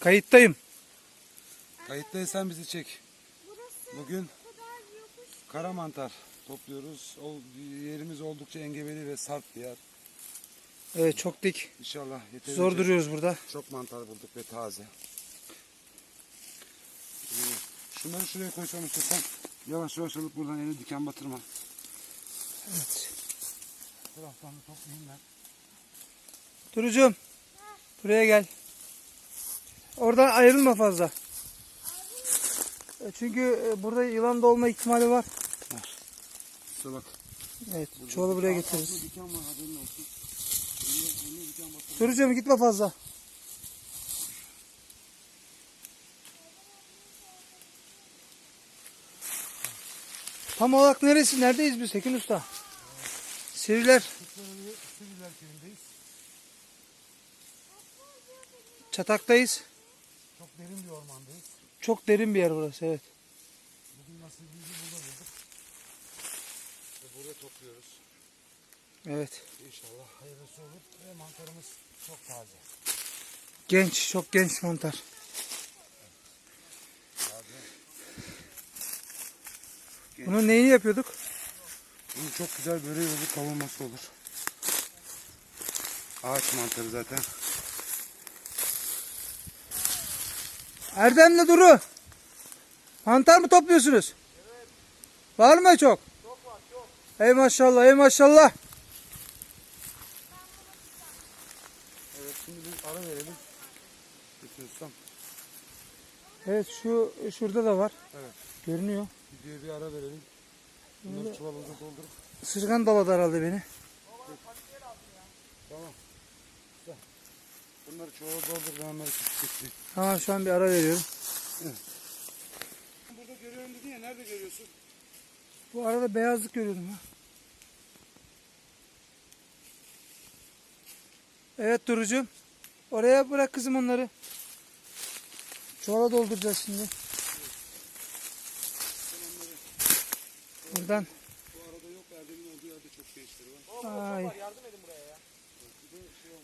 Kayıttayım. Kayıttaysan bizi çek. Bugün kara mantar topluyoruz. O yerimiz oldukça engebeli ve sarp bir yer. Evet çok dik. İnşallah yeterince Zor duruyoruz burada. çok mantar bulduk ve taze. Ee, Şunları şuraya koysam istesem yavaş yavaş alıp buradan yeni diken batırma. Evet. Taraftan da toplayayım ben. Durucum. Buraya gel. Oradan ayrılma fazla. E, Çünkü e, burada yılan da olma ihtimali var. İşte bak. Evet. Çuvalı buraya getiririz. Durucum gitme fazla. Tam olarak neresi? Neredeyiz biz Tekin Usta? Sivriler. Sivriler köyündeyiz. Çataktayız. Çok derin bir ormandayız. Çok derin bir yer burası evet. Bugün nasibimizi burada bulduk. Ve burada topluyoruz. Evet. İnşallah hayırlısı olur ve mantarımız çok taze. Genç, çok genç mantar. Bunun neyini yapıyorduk? Bunun çok güzel böreği olur, kavurması olur. Ağaç mantarı zaten. Erdem'le Duru. Mantar mı topluyorsunuz? Evet. Var mı çok? Çok var çok. Ey maşallah ey maşallah. Evet şimdi bir ara verelim. Götürürsem. Evet şu şurada da var. Evet. Görünüyor. Videoya bir ara verelim. Bunları çuvalımıza doldurup. Sırgan daladı herhalde beni. Tamam. Güzel. Bunları çuvala doldur ben onları küçük getireyim. Tamam şu an bir ara veriyorum. Burada görüyorum dedin ya nerede görüyorsun? Bu arada beyazlık görüyordum ha. Evet Durucuğum. Oraya bırak kızım onları. Çuvala dolduracağız şimdi. Buradan. Bu arada yok Erdem'in olduğu yerde çok gençleri var. Ay.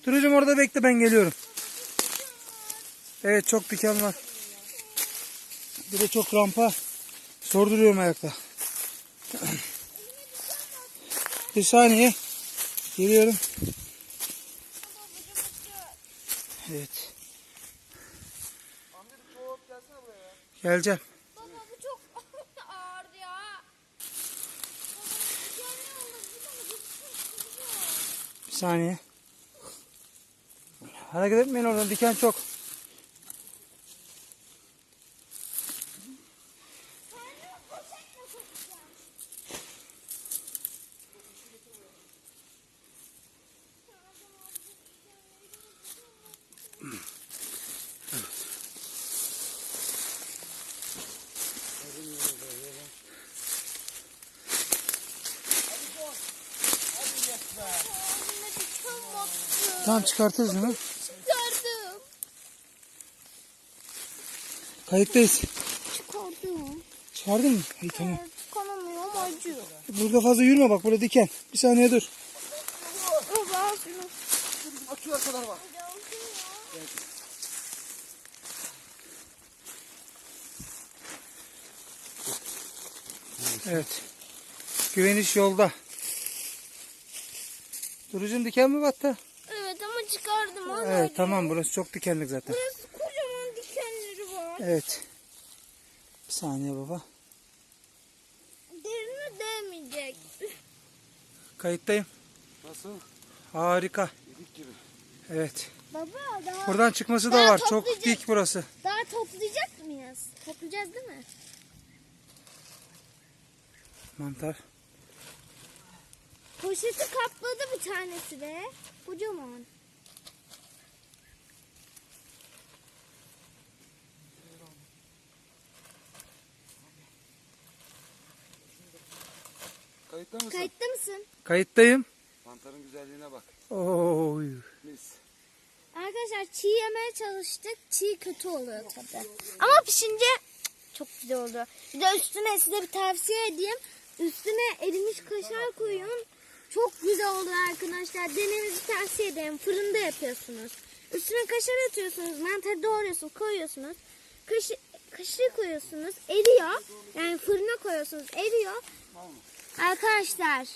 Durucuğum orada bekle ben geliyorum. Evet çok diken var. Bir de çok rampa. Sorduruyorum ayakta. Bir saniye. Geliyorum. Evet. Geleceğim. Bir saniye. Hareket etmeyin oradan diken çok. Tamam çıkartırız değil mi? Çıkardım. Kayıttayız. Çıkardım. Çıkardın mı? İyi tamam. Evet, kanamıyorum acıyor. Burada fazla yürüme bak burada diken. Bir saniye dur. Açıyor kadar var. Evet. Güveniş yolda. Durucun diken mi battı? Evet ama çıkardım. Evet tamam burası çok dikenlik zaten. Burası. Evet. Bir saniye baba. Derine değmeyecek. Kayıttayım. Nasıl? Harika. Yedik gibi. Evet. Baba daha, Buradan çıkması da Daha var. Çok dik burası. daha toplayacak mıyız? Toplayacağız değil mi? Mantar. Poşeti kapladı bir tanesi de. Kocaman. Kayıtta mısın? Kayıtta mısın? Kayıttayım. Mantarın güzelliğine bak. Oy. Mis. Arkadaşlar çiğ yemeye çalıştık. Çiğ kötü oluyor tabi. Ama pişince çok güzel oluyor. Bir de üstüne size bir tavsiye edeyim. Üstüne erimiş kaşar koyun. Çok güzel oluyor arkadaşlar. Denemenizi tavsiye ederim. Fırında yapıyorsunuz. Üstüne kaşar atıyorsunuz. Mantarı doğruyorsunuz, koyuyorsunuz. Kaşı, kaşığı koyuyorsunuz. Eriyor. Yani fırına koyuyorsunuz. Eriyor. Arkadaşlar.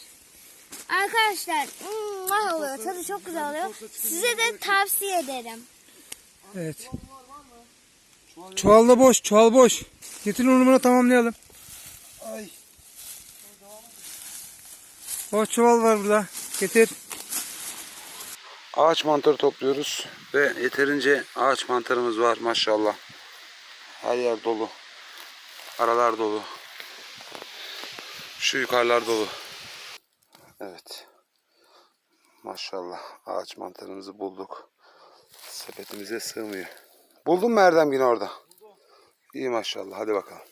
Arkadaşlar. mm, oluyor. Tadı çok güzel oluyor. Size de tavsiye ederim. Evet. Çuval da boş. Çuval boş. Getir onu buna tamamlayalım. Ay. Boş çuval var burada. Getir. Ağaç mantarı topluyoruz ve yeterince ağaç mantarımız var maşallah. Her yer dolu. Aralar dolu. Şu yukarılar dolu. Evet. Maşallah ağaç mantarımızı bulduk. Sepetimize sığmıyor. Buldun mu Erdem yine orada? İyi maşallah hadi bakalım.